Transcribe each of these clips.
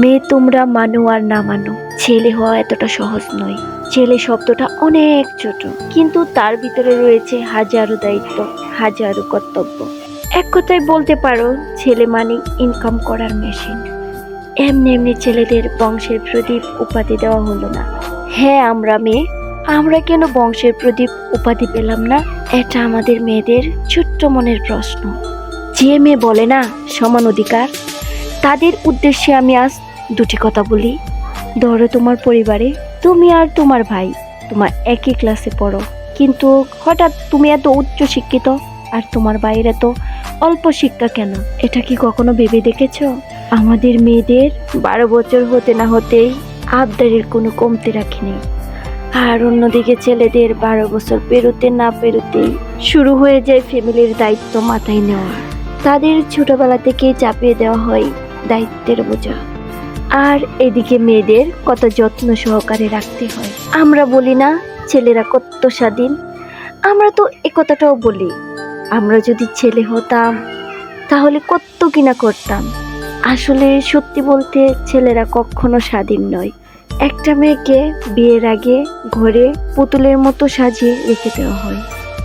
মেয়ে তোমরা মানো আর না মানো। ছেলে হওয়া এতটা সহজ নয়। ছেলে শব্দটা অনেক ছোট, কিন্তু তার ভিতরে রয়েছে হাজারো দায়িত্ব, হাজারো কর্তব্য। এক কথায় বলতে পারো, ছেলে মানে ইনকাম করার মেশিন এমনি এমনি ছেলেদের বংশের প্রদীপ উপাধি দেওয়া হলো না। হ্যাঁ আমরা মেয়ে। আমরা কেন বংশের প্রদীপ উপাধি পেলাম না? এটা আমাদের মেয়েদের ছোট্ট মনের প্রশ্ন। যে মেয়ে বলে না, সমান অধিকার। তাদের উদ্দেশ্যে আমি আজ দুটি কথা বলি। ধরো তোমার পরিবারে তুমি আর তোমার ভাই, তোমার একই ক্লাসে পড়ো। কিন্তু হঠাৎ তুমি এত উচ্চ শিক্ষিত আর তোমার ভাইয়ের এত অল্প শিক্ষা কেন? এটা কি কখনো ভেবে দেখেছ? আমাদের মেয়েদের বারো বছর হতে না হতেই আবদারের কোনো কমতে রাখিনি। আর অন্যদিকে ছেলেদের বারো বছর পেরোতে না পেরোতেই শুরু হয়ে যায় ফ্যামিলির দায়িত্ব মাথায় নেওয়া। তাদের ছোটবেলা থেকে চাপিয়ে দেওয়া হয় দায়িত্বের বোঝা। আর এদিকে মেয়েদের কত যত্ন সহকারে রাখতে হয়। আমরা বলি না, ছেলেরা কত স্বাধীন। আমরা তো এ কথাটাও বলি, আমরা যদি ছেলে হতাম, তাহলে কত কিনা করতাম। আসলে সত্যি বলতে ছেলেরা কখনো স্বাধীন নয়। একটা মেয়েকে বিয়ের আগে ঘরে পুতুলের মতো সাজিয়ে রেখে দেওয়া হয়।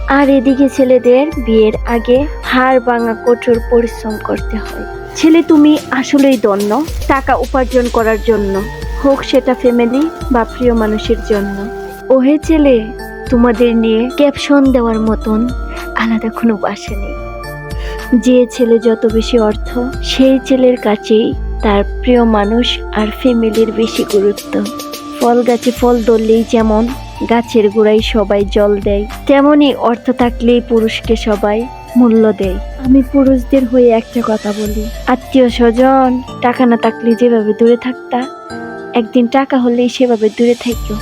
আর এদিকে ছেলেদের বিয়ের আগে হাড় ভাঙা কঠোর পরিশ্রম করতে হয়। ছেলে তুমি আসলেই দন্য টাকা উপার্জন করার জন্য। হোক সেটা ফ্যামিলি বা প্রিয় মানুষের জন্য। ওহে ছেলে, তোমাদের নিয়ে ক্যাপশন দেওয়ার মতন আলাদা কোনো বাসা নেই। যে ছেলে যত বেশি অর্থ, সেই ছেলের কাছেই তার প্রিয় মানুষ আর ফ্যামিলির বেশি গুরুত্ব। ফল গাছে ফল ধরলেই যেমন, গাছের গোড়ায় সবাই জল দেয়, তেমনই অর্থ থাকলেই পুরুষকে সবাই মূল্য দেয় আমি পুরুষদের হয়ে একটা কথা বলি। আত্মীয় স্বজন, টাকা না থাকলে যেভাবে দূরে থাকতা, একদিন টাকা হলেই সেভাবে দূরে থাকো